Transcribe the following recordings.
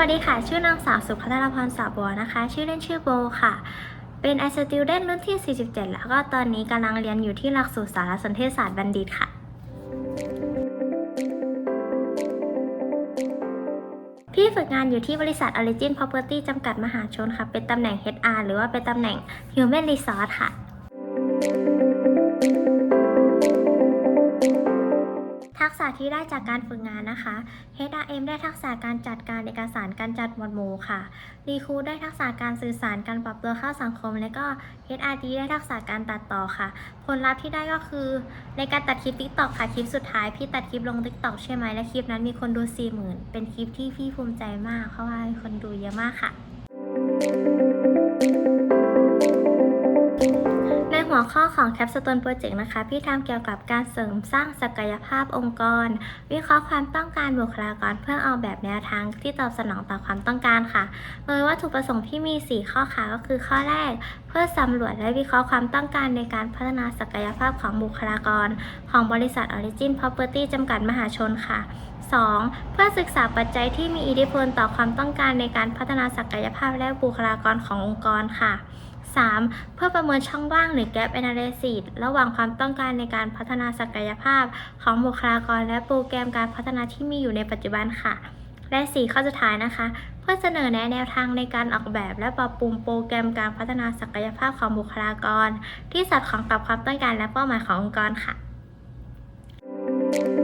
วัสดีค่ะ ชื่อนางสาวสุภัทรพรสาบัวนะคะ ชื่อเล่นชื่อโบค่ะ เป็นไอสติ d เดนรุ่นที่ 47 แล้วก็ตอนนี้กำลังเรียนอยู่ที่หลักสูตรสารสนเทศศาสตร์บัณฑิตค่ะ พี่ฝึกงานอยู่ที่บริษัท Origin Property จำกัดมหาชนค่ะ เป็นตำแหน่ง HR หรือว่าเป็นตำแหน่ง Human Resource ค่ะะที่ได้จากการฝึกงานนะคะ HRM ได้ทักษะการจัดการเอกสารการจัดหมวดหมู่ค่ะรีคูได้ทักษะการสื่อสารการปรับตัวเข้าสังคม และก็ HRD ได้ทักษะการตัดต่อค่ะ ผลลัพธ์ที่ได้ก็คือ ในการตัดคลิป TikTok ค่ะคลิปสุดท้ายพี่ตัดคลิปลง TikTok ใช่ไหมและคลิปนั้นมีคนดู 40,000 เป็นคลิปที่พี่ภูมิใจมาก เพราะว่ามีคนดูเยอะมากค่ะใน วข้อของ Capstone Project นะคะ พี่ทำเกี่ยวกับการเสริมสร้างศักยภาพองค์กร วิเคราะห์ความต้องการบุคลากรเพื่อออกแบบแนวทางที่ตอบสนองต่อความต้องการค่ะโดยวัตถุประสงค์ที่มี 4 ข้อค่ะก็คือข้อแรก เพื่อสำรวจและวิเคราะห์ความต้องการในการพัฒนาศักยภาพของบุคลากร ของบริษัท Origin Property จำกัดมหาชนค่ะ 2. เพื่อศึกษาปัจจัยที่มีอิทธิพลต่อความต้องการในการพัฒนาศักยภาพและบุคลากรขององค์กรค่ะ 3. เพื่อประเมินช่องว่างหรือ gap analysis ระหว่างความต้องการในการพัฒนาศักยภาพ ของบุคลากรและโปรแกรมการพัฒนาที่มีอยู่ในปัจจุบันค่ะ และ 4 ข้อสุดท้ายนะคะ เพื่อเสนอแนะแนวทางในการออกแบบ และปรับปรุงโปรแกรมการพัฒนาศักยภาพของบุคลากร ที่สอดคล้องกับความต้องการและเป้าหมายขององค์กรค่ะไ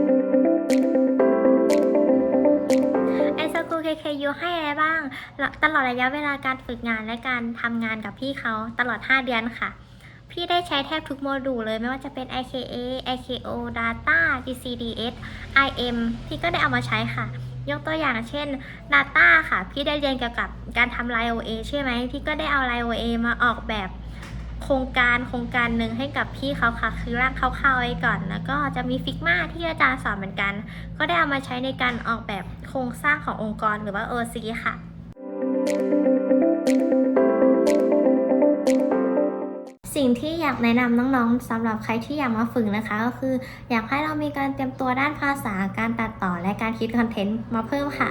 KKU ให้อะไรบ้าง ตลอดระยะเวลาการฝึกงานและการทำงานกับพี่เขาตลอด 5 เดือนค่ะ พี่ได้ใช้แทบทุกโมดูลเลยไม่ว่าจะเป็น IKA IKO Data GCDS IM พี่ก็ได้เอามาใช้ค่ะ ยกตัวอย่างเช่น Data ค่ะ พี่ได้เรียนเกี่ยวกับการทำ LIOA ใช่ไหมพี่ก็ได้เอา LIOA มาออกแบบ โครงการโครงการหนึ่งให้กับพี่เขาค่ะ คือร่างคร่าวๆไว้ก่อน แล้วก็จะมีฟิกมาที่อาจารย์สอนเหมือนกัน ก็ได้เอามาใช้ในการออกแบบโครงสร้างขององค์กรหรือว่า OC ค่ะสิ่งที่อยากแนะนำน้องๆสำหรับใครที่อยากมาฝึกนะคะ ก็คืออยากให้เรามีการเตรียมตัวด้านภาษาการตัดต่อและการคิดคอนเทนต์มาเพิ่มค่ะ